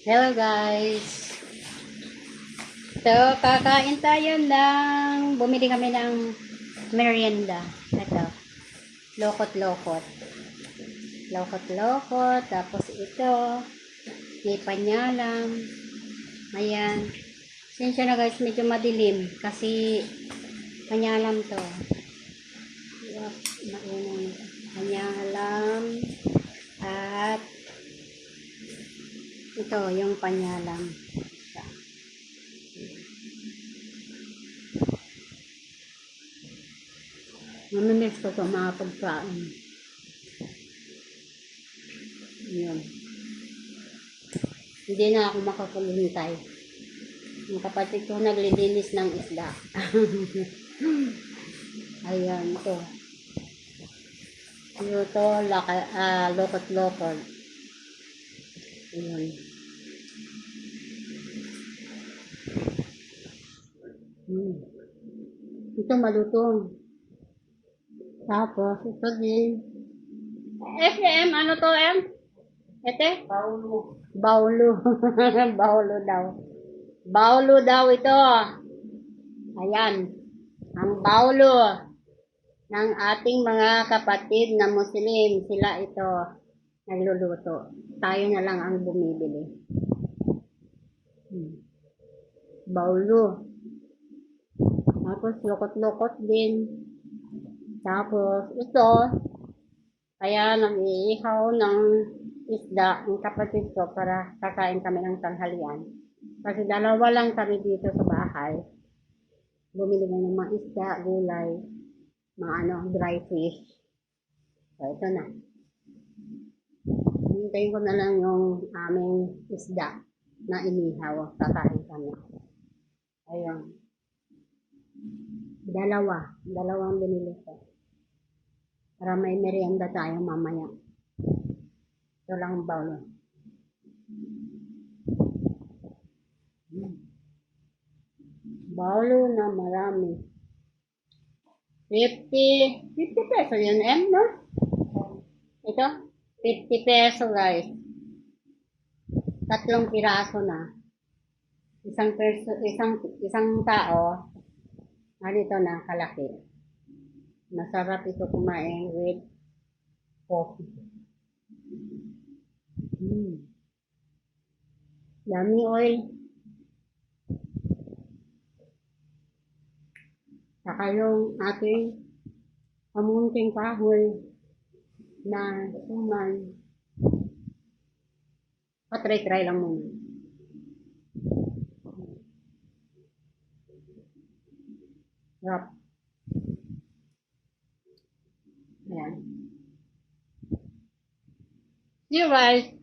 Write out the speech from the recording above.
Hello guys. So, kakain tayo ng, bumili kami ng merienda. Ito. Lokot-lokot. Lokot-lokot. Tapos ito. May panyalam. Ayan. Sensya na guys, medyo madilim. Kasi panyalam to. Yup, Mainang panyalam. At ito, yung panyalam. Mamimiss ko ito mga pagkain. Yun. Hindi na ako makakaluntay. Yung kapatid ko naglilinis ng isda. Ayan, ito. Ito, ah, lokot-lokot. Ayan. Hmm. Ito malutong. Tapos, ito din. SM, ano to, M? Ete? Baulo. Baulo. Baulo daw. Baulo daw ito. Ayan. Ang baulo ng ating mga kapatid na Muslim. Sila ito nagluluto. Tayo na lang ang bumibili. Hmm. Baulo. Tapos lokot-lokot din. Tapos ito, kaya nag-iihaw ng isda ang kapatid ko para kakain kami ng tanghalian. Kasi dalawa lang kami dito sa bahay. Bumili ng mga isda, gulay, mga ano, dry fish. So, ito na. Hintayin ko na lang yung aming isda na inihaw. Kakain kami. Ayun. Dalawa. Dalawang binili ko. Para may merienda tayo mamaya. Ito lang ang bawlo. Mm. Bawlo na marami. 50, 50 peso yun, M, no? Ito? 50 peso, guys. Tatlong piraso na. Isang perso, isang, isang tao, narito na, kalaki. Masarap ito kumain with coffee. Mm. Dami oil. Saka yung ating pamunting kahoy na suman. Patry-try lang muna. Sarap. Ayan. See you guys.